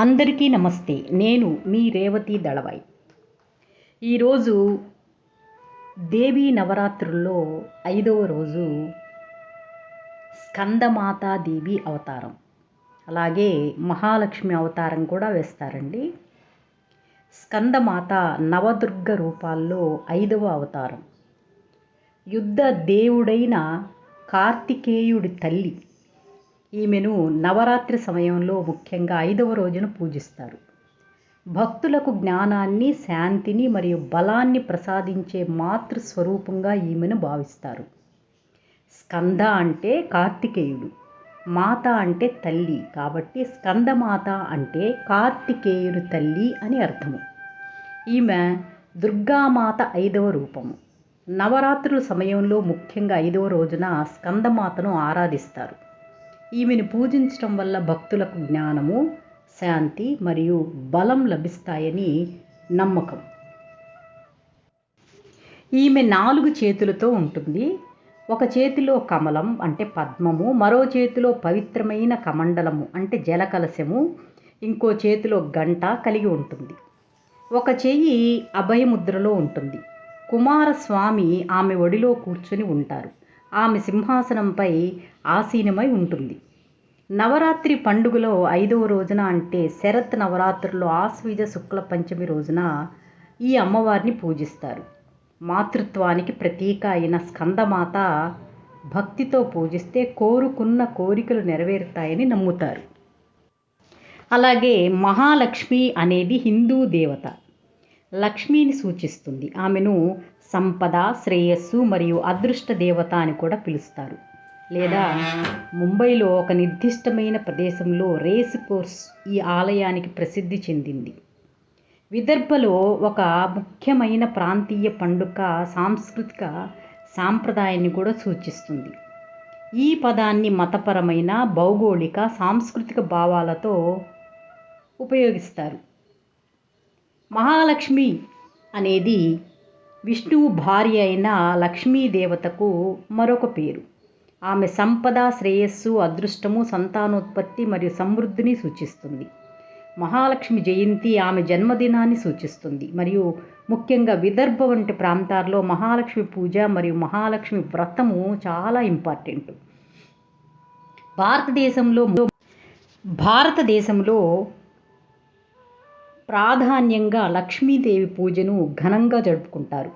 అందరికీ నమస్తే. నేను మీ రేవతి దళవాయి. ఈరోజు దేవీ నవరాత్రుల్లో ఐదవ రోజు స్కందమాతాదేవి అవతారం. అలాగే మహాలక్ష్మి అవతారం కూడా వేస్తారండి. స్కందమాత నవదుర్గ రూపాల్లో ఐదవ అవతారం. యుద్ధ దేవుడైన కార్తికేయుడి తల్లి ఈమెను నవరాత్రి సమయంలో ముఖ్యంగా ఐదవ రోజున పూజిస్తారు. భక్తులకు జ్ఞానాన్ని శాంతిని మరియు బలాన్ని ప్రసాదించే మాతృస్వరూపంగా ఈమెను భావిస్తారు. స్కంద అంటే కార్తికేయుడు మాత అంటే తల్లి కాబట్టి స్కందమాత అంటే కార్తికేయుడు తల్లి అని అర్థము. ఈమె దుర్గామాత ఐదవ రూపము. నవరాత్రుల సమయంలో ముఖ్యంగా ఐదవ రోజున స్కందమాతను ఆరాధిస్తారు. ఈమెను పూజించడం వల్ల భక్తులకు జ్ఞానము శాంతి మరియు బలం లభిస్తాయని నమ్మకం. ఈమె నాలుగు చేతులతో ఉంటుంది. ఒక చేతిలో కమలం అంటే పద్మము మరో చేతిలో పవిత్రమైన కమండలము అంటే జలకలశము ఇంకో చేతిలో గంట కలిగి ఉంటుంది. ఒక చెయ్యి అభయముద్రలో ఉంటుంది. కుమారస్వామి ఆమె ఒడిలో కూర్చుని ఉంటారు. ఆమె సింహాసనంపై ఆసీనమై ఉంటుంది. నవరాత్రి పండుగలో ఐదవ రోజున అంటే శరత్ నవరాత్రుల్లో ఆశ్వీజ శుక్ల పంచమి రోజున ఈ అమ్మవారిని పూజిస్తారు. మాతృత్వానికి ప్రతీక అయిన స్కందమాత భక్తితో పూజిస్తే కోరుకున్న కోరికలు నెరవేరుతాయని నమ్ముతారు. అలాగే మహాలక్ష్మి అనేది హిందూ దేవత. లక్ష్మిని సూచిస్తుంది. ఆమెను సంపద శ్రేయస్సు మరియు అదృష్ట దేవత అని కూడా పిలుస్తారు. లేదా ముంబైలో ఒక నిర్దిష్టమైన ప్రదేశంలో రేస్ కోర్స్ ఈ ఆలయానికి ప్రసిద్ధి చెందింది. విదర్భలో ఒక ముఖ్యమైన ప్రాంతీయ పండుగ సాంస్కృతిక సాంప్రదాయాన్ని కూడా సూచిస్తుంది. ఈ పదాన్ని మతపరమైన భౌగోళిక సాంస్కృతిక భావాలతో ఉపయోగిస్తారు. మహాలక్ష్మి అనేది విష్ణువు భార్య అయిన లక్ష్మీదేవతకు మరొక పేరు. ఆమె సంపద శ్రేయస్సు అదృష్టము సంతానోత్పత్తి మరియు సమృద్ధిని సూచిస్తుంది. మహాలక్ష్మి జయంతి ఆమె జన్మదినాన్ని సూచిస్తుంది. మరియు ముఖ్యంగా విదర్భ వంటి ప్రాంతాల్లో మహాలక్ష్మి పూజ మరియు మహాలక్ష్మి వ్రతము చాలా ఇంపార్టెంట్. భారతదేశంలో భారతదేశంలో ప్రాధాన్యంగా లక్ష్మీదేవి పూజను ఘనంగా జరుపుకుంటారు.